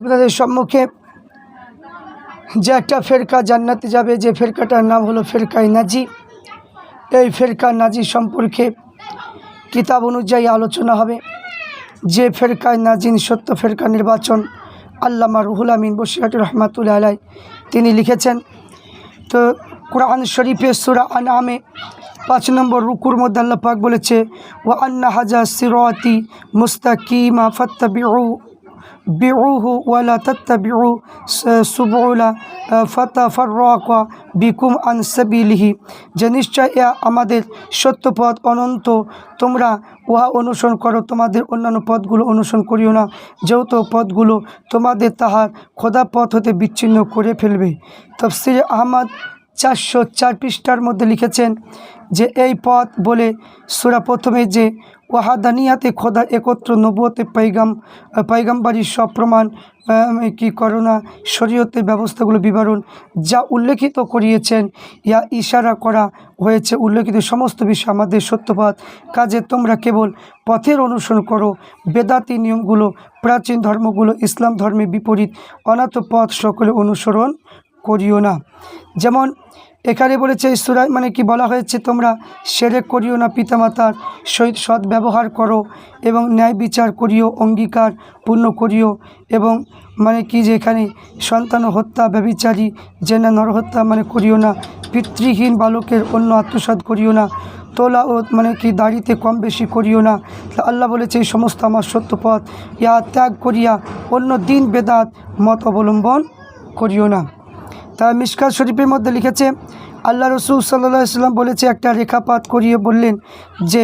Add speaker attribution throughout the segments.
Speaker 1: আপনাদের সম্মুখে যে একটা ফেরকা জান্নাতে যাবে, যে ফেরকাটার নাম হলো ফেরকাই নাজি। এই ফেরকা নাজি সম্পর্কে কিতাব অনুযায়ী আলোচনা হবে। যে ফেরকায় নাজিন সত্য ফেরকা নির্বাচন আল্লামা রুহুল আমিন বসিরাট রহমাতুল্লাহ আলাই তিনি লিখেছেন। তো কোরআন শরীফে সুরা আনামে পাঁচ নম্বর রুকুর মধ্যে আল্লাহ পাক বলেছে ও আন্না হাজা সিরাতি মুস্তাকিমা ফাত্তাবিউ বিউহু ওয়ালা তাত্তাবিউ সুবুলা ফাতাফাররাকা বিকুম আন সাবিলিহি যে নিশ্চয় আমাদের সত্যপথ অনন্ত। তোমরা উহা অনুসরণ করো, তোমাদের অন্যান্য পথগুলো অনুসরণ করিও না। যেহেতু পথগুলো তোমাদের তাহার খোদা পথ হতে বিচ্ছিন্ন করে ফেলবে। তফসির আহমদ চারশো চার পৃষ্ঠার মধ্যে লিখেছেন যে, এই পথ বলে সুরা প্রথমে যে ওয়াহাদানিয়াতে খোদা একত্র নবুয়তে পাইগাম পাইগাম্বারির সব প্রমাণ কি করোনা, শরীয়তের ব্যবস্থাগুলো বিবরণ যা উল্লেখিত করিয়েছেন। ইয়া ইশারা করা হয়েছে, উল্লেখিত সমস্ত বিষয় আমাদের সত্যপাত কাজে তোমরা কেবল পথের অনুসরণ করো, বেদাতি নিয়মগুলো, প্রাচীন ধর্মগুলো, ইসলাম ধর্মের বিপরীত অনাথ পথ সকলে অনুসরণ করিও না। যেমন এখানে বলেছে সুরায় মানে কি বলা হয়েছে, তোমরা সেরে করিও না পিতামাতার সহিত সৎ ব্যবহার করো এবং ন্যায় বিচার করিও, অঙ্গীকার পূর্ণ করিও এবং মানে কি যে এখানে সন্তান হত্যা ব্যবিচারী জেনা, নরহত্যা মানে করিও না, পিতৃহীন বালকের অন্য আত্মসাৎ করিও না, তোলা ও মানে কি দাড়িতে কম বেশি করিও না। আল্লাহ বলেছে, এই সমস্ত আমার সত্য পথ ইহা ত্যাগ করিয়া অন্য দিন বেদাত মত অবলম্বন করিও না। মিসকাত শরীফের মধ্যে লিখেছে, আল্লাহ রসুল সাল্লাহ সাল্লাম বলেছে, একটা রেখাপাত করিয়ে বললেন যে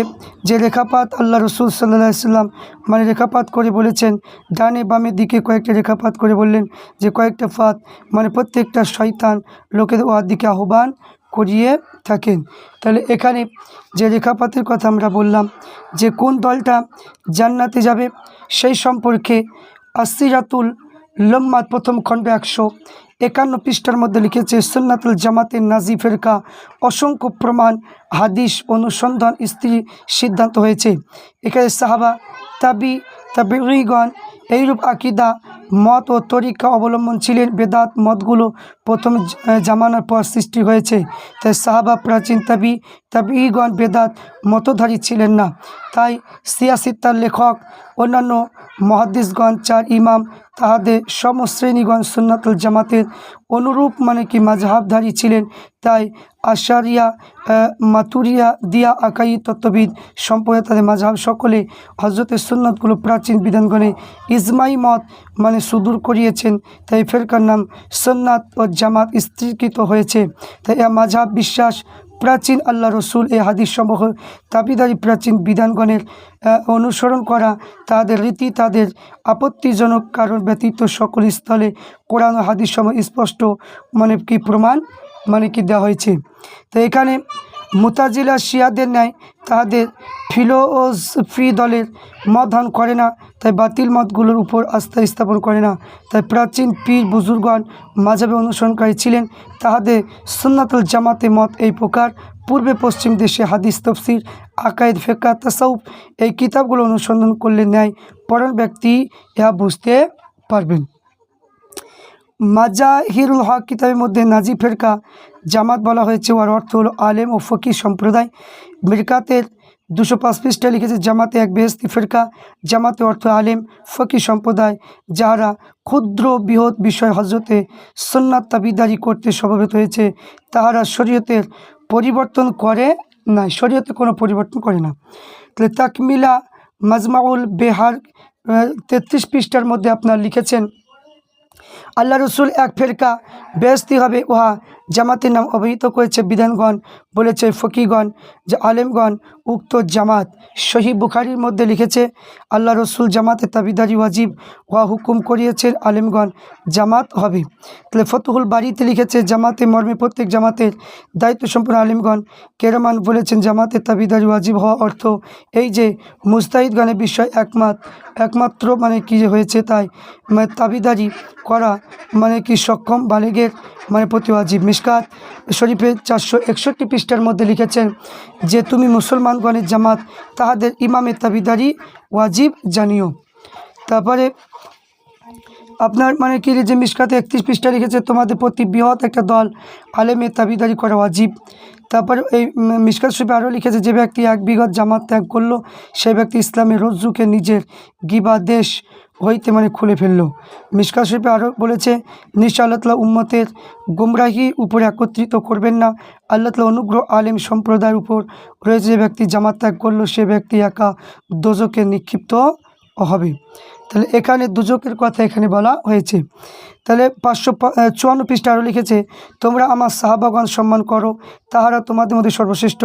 Speaker 1: যে রেখাপাত আল্লাহ রসুল সাল্লাহ সাল্লাম মানে রেখাপাত করে বলেছেন, ডানে বামের দিকে কয়েকটা রেখাপাত করে বললেন যে, কয়েকটা ফাত মানে প্রত্যেকটা শয়তান লোকের ওয়ার দিকে আহ্বান করিয়ে থাকেন। তাহলে এখানে যে রেখাপাতের কথা আমরা বললাম, যে কোন দলটা জান্নাতে যাবে, সেই সম্পর্কে আসিরাতুল লম্মাত প্রথম খণ্ড একশো একান্ন পৃষ্ঠার মধ্যে লিখেছে, সুন্নাতুল জামাতে নাজি ফেরকা অসংখ্য প্রমাণ, হাদিস অনুসন্ধান স্ত্রী সিদ্ধান্ত হয়েছে। এখানে সাহাবা, তাবি তাবিগণ এইরূপ আকিদা, মত ও তরিকা অবলম্বন ছিলেন। বেদাত মতগুলো প্রথম জামানার পর সৃষ্টি হয়েছে। তাই সাহাবা প্রাচীন তাবি তাবিগণ বেদাত মতধারী ছিলেন না। তাই সিয়াসিত্তার লেখক, অন্যান্য মহাদিসগণ, চার ইমাম, তাহাদের সমশ্রেণীগণ সুন্নাতুল জামাতের অনুরূপ মানে কি মাঝহাবধারী ছিলেন। তাই আশারিয়া মাতুরিয়া দিয়া আকাই তত্ত্ববিদ সম্প্রদায় তাদের মাঝহাব সকলে হজরতের সুন্নতগুলো প্রাচীন বিধানগণে ইজমাই মত মানে সুদূর করিয়েছেন। তাই ফেরকার নাম সুন্নাত ও জামাত স্থিরকৃত হয়েছে। তাই এ মাঝহাব বিশ্বাস প্রাচীন আল্লাহ রসুল এ হাদিস সমূহ দাবিদারি প্রাচীন বিধানগণের অনুসরণ করা তাদের রীতি, তাদের আপত্তিজনক কারণ ব্যতীত সকল স্থলে কোরআন হাদিস সমূহ স্পষ্ট। মানে কি প্রমাণ? মানে কি দেওয়া হয়েছে? তো এখানে মুতাজিলা শিয়াদের ন্যায় তাহাদের ফিলোসফি দলের মত ধারণ করে না, তাই বাতিল মতগুলোর উপর আস্থা স্থাপন করে না। তাই প্রাচীন পীর বুজুর্গণ মাঝাবে অনুসরণকারী ছিলেন। তাহাদের সুন্নাতুল জামাতে মত এই প্রকার। পূর্বে পশ্চিম দেশে হাদিস, তফসির, আকায়েদ ফেকা তাসাউফ এই কিতাবগুলো অনুসন্ধান করলে ন্যায় পড়ার ব্যক্তি ইহা বুঝতে পারবেন। মাজাহিরুল হক কিতাবের মধ্যে নাজি ফেরকা, জামাত বলা হয়েছে, ওর অর্থ হল আলেম ও ফকির সম্প্রদায়। মিরকাতের দুশো পাঁচ পৃষ্ঠা লিখেছে, জামাতে এক বেহস্তি ফেরকা জামাতে অর্থ আলেম, ফকির সম্প্রদায়, যাহারা ক্ষুদ্র বৃহৎ বিষয় হজরতে সন্ন্যাত তাবিদারি করতে স্বভাবিত হয়েছে, তাহারা শরীয়তের পরিবর্তন করে না শরীয়তে কোনো পরিবর্তন করে না। তাহলে তাকমিলা মাজমাউল বেহার তেত্রিশ পৃষ্ঠার মধ্যে আপনার লিখেছেন আল্লাহ রসুল এক ফেরকা বেহস্তি হবে। উহা জামাতের নাম অবহিত করেছে বিধানগণ, বলেছে ফকিগণ যে আলেমগণ উক্ত জামাত। শহীদ বুখারির মধ্যে লিখেছে, আল্লাহ রসুল জামাতে তাবিদারি ওয়াজিব উহা হুকুম করিয়েছেন আলেমগণ, জামাত হবে। তাহলে ফতুহুল বাড়িতে লিখেছে জামাতে মর্মে প্রত্যেক জামাতের দায়িত্ব সম্পন্ন আলিমগণ কেরামান বলেছেন জামাতে তাবিদারি ওয়াজিব হওয়া অর্থ এই যে মুস্তাহিদগণের বিষয় একমাত, একমাত্র মানে কি হয়েছে তাই মানে তাবিদারি করা মানে কি সক্ষম বালেগের মানে প্রতি ওয়াজিব মিসকাত শরীফের চারশো একষট্টি পৃষ্ঠার মধ্যে লিখেছেন যে তুমি মুসলমানগণের জামাত, তাহাদের ইমামের তাবিদারি ওয়াজিব জানিও। তারপরে আপনার মানে কি যে মিসকাতে একত্রিশ পৃষ্ঠা লিখেছে, তোমাদের প্রতি বৃহৎ একটা দল আলেমে তাবিদারি করা ওয়াজিব। তারপর এই মিসকাত শরীফে আরও লিখেছে, যে ব্যক্তি এক বিগত জামাত ত্যাগ করল সেই ব্যক্তি ইসলামের রজ্জুকে নিজের গিবা দেশ হইতে মানে খুলে ফেলল। মিসকা শরীফে আরও বলেছে, নিশ্চয় আল্লাহ উম্মতের গুমরাহি উপরে একত্রিত করবেন না। আল্লাহ তালা অনুগ্রহ আলেম সম্প্রদায়ের উপর রয়েছে যে ব্যক্তি জামাত ত্যাগ করল, সে ব্যক্তি একা দোজকে নিক্ষিপ্ত হবে। তাহলে এখানে দুজকের কথা এখানে বলা হয়েছে। তাহলে পাঁচশো চুয়ান্ন পৃষ্ঠা আরও লিখেছে, তোমরা আমার সাহাবাগণ সম্মান করো, তাহারা তোমাদের মধ্যে সর্বশ্রেষ্ঠ।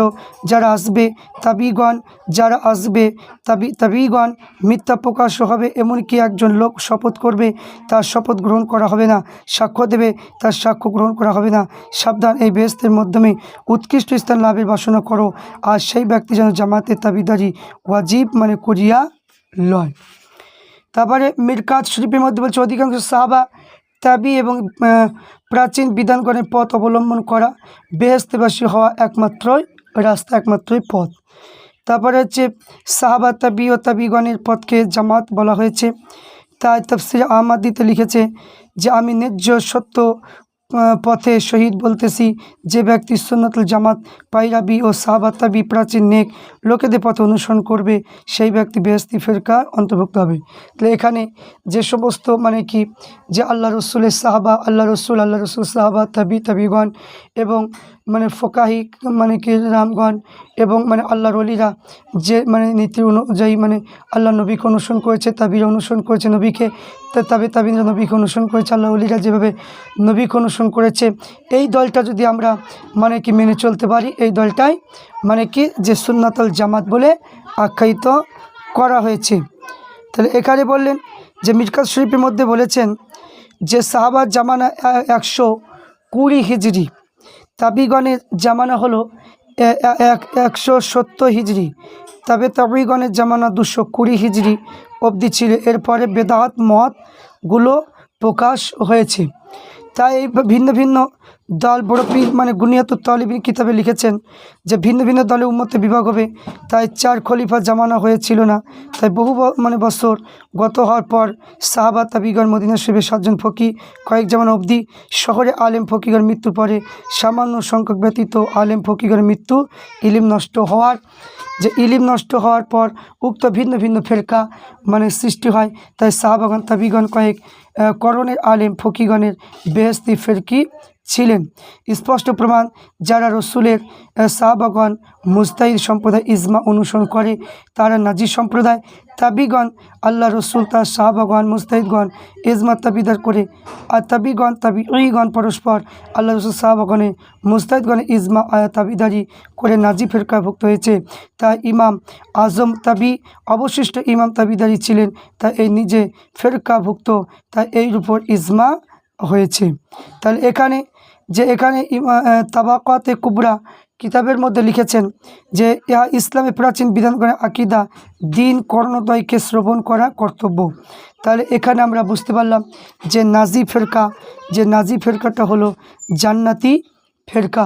Speaker 1: যারা আসবে, তাবিগণ, যারা আসবে, তাবি, তাবিগণ, মিথ্যা প্রকাশ হবে, এমনকি একজন লোক শপথ করবে, তার শপথ গ্রহণ করা হবে না। সাক্ষ্য দেবে, তার সাক্ষ্য গ্রহণ করা হবে না। সাবধান, এই বেহস্তের মাধ্যমে উৎকৃষ্ট স্থান লাভের বাসনা করো। আর সেই ব্যক্তি যেন জামাতের তাবিদারি ওয়াজিব মানে করিয়া লয়। তারপরে মিরকাত শরীফের মধ্যে বলছে, অধিকাংশ সাহাবা তাবি এবং প্রাচীন বিধানগণের পথ অবলম্বন করা বেহেস্তেবাসী হওয়া একমাত্রই রাস্তা, একমাত্রই পথ। তারপরে হচ্ছে, সাহাবা তাবি ও তাবিগণের পথকে জামাত বলা হয়েছে। তাই তফসির আহমাদিতে লিখেছে যে, আমি ন্যায্য সত্য পথে শহীদ বলতেছি, যে ব্যক্তি সুন্নতুল জামাত, পাইরাবি ও সাহাবাতাবি প্রাচীন নেক লোকেদের পথে অনুসরণ করবে, সেই ব্যক্তি বেহস্তি ফেরকা অন্তর্ভুক্ত হবে। তাহলে এখানে যে সমস্ত মানে কি, যে আল্লাহ রসুলের সাহাবা, আল্লাহ রসুল আল্লাহ রসুল সাহাবা, তাবি, তাবিগণ এবং মানে ফোকাহি মানে কি রামগণ এবং মানে আল্লাহর অলিরা যে মানে নীতি অনুযায়ী মানে আল্লাহ নবীকে অনুসরণ করেছে, তাবির অনুসরণ করেছে নবীকে তাবে তাবিরা নবীকে অনুসরণ করেছে আল্লাহ অলিরা যেভাবে নবীকে অনুসরণ করেছে। এই দলটা যদি আমরা মানে কি মেনে চলতে পারি, এই দলটাই মানে কি যে সুন্নাতল জামাত বলে আখ্যায়িত করা হয়েছে। তাহলে এখানে বললেন যে মিরকাত শরীফের মধ্যে বলেছেন যে সাহাবার জামানা একশো কুড়ি হিজড়ি তাবিগণের জামানা হলো একশো সত্তর হিজড়ি। তবে তাবিগণের জামানা দুশো কুড়ি হিজড়ি অবধি ছিল। এরপরে বেদাত মতগুলো প্রকাশ হয়েছে। তাই এই ভিন্ন ভিন্ন দল বড় পীর মানে গুনিয়াত তলিবিন কিতাবে লিখেছেন যে ভিন্ন ভিন্ন দলে উন্মতে বিভাগ হবে। তাই চার খলিফা জামানা হয়েছিল না। তাই বহু মানে বছর গত হওয়ার পর সাহাবা তাবিগর মদিনা শরীফের সাতজন ফকি কয়েক জামানা অবধি শহরে আলেম ফকিগর মৃত্যু পরে সামান্য সংখ্যক ব্যতীত আলেম ফকিগর মৃত্যু ইলিম নষ্ট হওয়ার যে ইলিম নষ্ট হওয়ার পর উক্ত ভিন্ন ভিন্ন ফেরকা মানে সৃষ্টি হয়। তাই সাহাবাগন তাবিগণ কয়েক আহ, করণের আলেম ফকিগণের বেহস্তি ফেরকি ছিলেন। স্পষ্ট প্রমাণ, যারা রসুলের সাহাবাগণ মুস্তাহিদ সম্প্রদায় ইজমা অনুসরণ করে, তারা নাজি সম্প্রদায় তাবিগণ, আল্লাহ রসুল তার সাহাবাগণ মুস্তাহিদগণ ইজমা তাবিদার করে, আর তাবিগণ তাবিগণ পরস্পর আল্লাহ রসুল সাহাবাগণে মুস্তাহিদগণে ইজমা আয়া তাবিদারি করে নাজি ফেরকাভুক্ত হয়েছে। তা ইমাম আজম তাবি, অবশিষ্ট ইমাম তাবিদারি ছিলেন, তা এই নিজে ফেরকাভুক্ত, তা এর উপর ইজমা হয়েছে। তাহলে এখানে যে এখানে তাবাকাতে কুবরা কিতাবের মধ্যে লিখেছেন যে ইহা ইসলামে প্রাচীন বিধানগণে আকিদা, দিন কর্ণদয়কে শ্রবণ করা কর্তব্য। তাহলে এখানে আমরা বুঝতে পারলাম যে নাজি ফেরকা, যে নাজি ফেরকাটা হলো জান্নাতি ফেরকা।